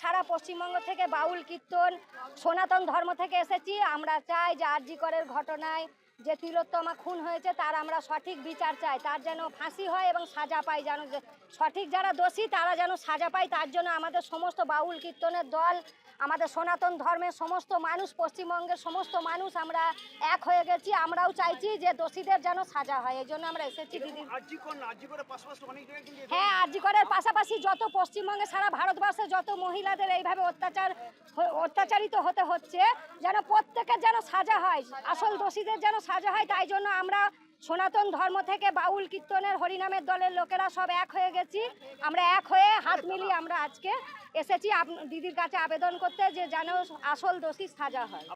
সারা পশ্চিমবঙ্গ থেকে বাউল কীর্তন, সনাতন ধর্ম থেকে এসেছি। আমরা চাই যে আরজি করের ঘটনায় যে তিলোত্তমা খুন হয়েছে তার আমরা সঠিক বিচার চাই। তার যেন ফাঁসি হয় এবং সাজা পায় যেন সঠিক যারা দোষী তারা যেন সাজা পায়। তার জন্য আমাদের সমস্ত বাউল কীর্তনের দল আমাদের সনাতন ধর্মের সমস্ত মানুষ পশ্চিমবঙ্গের সমস্ত মানুষ আমরা এক হয়ে গেছি। আমরাও চাইছি যে দোষীদের যেন সাজা হয়। এই জন্য আমরা এসেছি দিদি। হ্যাঁ আরজি করের পাশাপাশি যত পশ্চিমবঙ্গে সারা ভারতবর্ষে যত মহিলাদের এইভাবে অত্যাচার অত্যাচারিত হতে হচ্ছে, যেন প্রত্যেকের যেন সাজা হয়, আসল দোষীদের যেন সাজা হয়, তাই জন্য আমরা সনাতন ধর্ম থেকে বাউল কীর্তনের হরিনামের দলের লোকেরা সব এক হয়ে গেছি। আমরা এক হয়ে হাত মিলিয়ে আমরা আজকে এসেছি। দিদির কাছে আবেদন করতে যে যেন আসল দোষী সাজা হয়।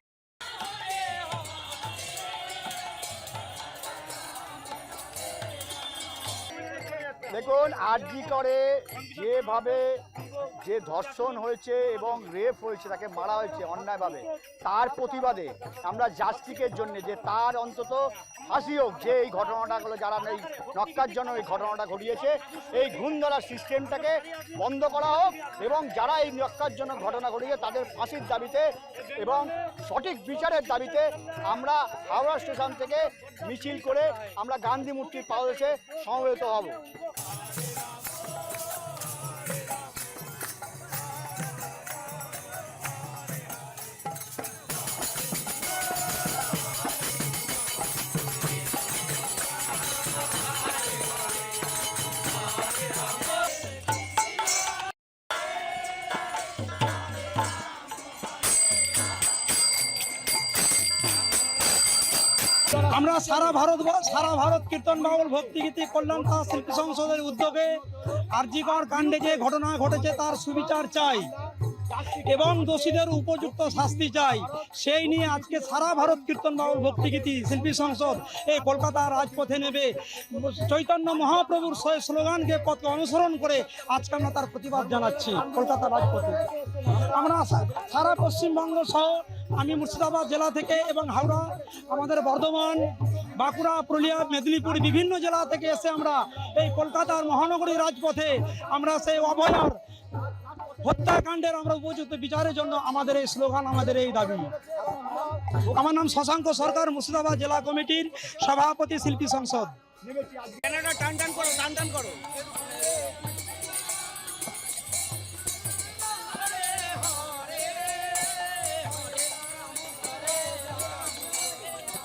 দেখুন, আরজি করে যেভাবে যে ধর্ষণ হয়েছে এবং রেপ হয়েছে, তাকে মারা হয়েছে অন্যায়ভাবে, তার প্রতিবাদে আমরা জাস্টিকের জন্য যে তার অন্তত ফাঁসি হোক, যে এই ঘটনাটাগুলো যারা এই নক্কার জন্য এই ঘটনাটা ঘটিয়েছে, এই ঘুণ সিস্টেমটাকে বন্ধ করা হোক এবং যারা এই নক্কার জন্য ঘটনা ঘটিয়েছে, তাদের ফাঁসির দাবিতে এবং সঠিক বিচারের দাবিতে আমরা হাওড়া স্টেশন থেকে মিছিল করে আমরা গান্ধী মূর্তির পাদদেশে সমবেত হব। আমরা সারা ভারত সারা ভারত কীর্তন বাউল ভক্তিগীতি কল্যাণ তথা শিল্পী সংসদের উদ্যোগে আরজিকর কাণ্ডে যে ঘটনা ঘটেছে তার সুবিচার চাই এবং দোষীদের উপযুক্ত শাস্তি চাই। সেই নিয়ে আজকে সারা ভারত কীর্তন বাউল ভক্তিগীতি শিল্পী সংসদ এই কলকাতা রাজপথে নেবে। চৈতন্য মহাপ্রভুর স্লোগানকে কত অনুসরণ করে আজকে আমরা তার প্রতিবাদ জানাচ্ছি কলকাতা রাজপথে। আমরা সারা পশ্চিমবঙ্গ সহ আমি মুর্শিদাবাদ জেলা থেকে এবং হাওড়া, আমাদের বর্ধমান, বাঁকুড়া, পুরুলিয়া, মেদিনীপুর বিভিন্ন জেলা থেকে এসে আমরা এই কলকাতার মহানগরী রাজপথে আমরা সেই অভয়ার হত্যাকাণ্ডের আমরা উপযুক্ত বিচারের জন্য আমাদের এই স্লোগান, আমাদের এই দাবি। আমার নাম শশাঙ্ক সরকার, মুর্শিদাবাদ জেলা কমিটির সভাপতি, শিল্পী সংসদ। টান টান করো, টান টান করো।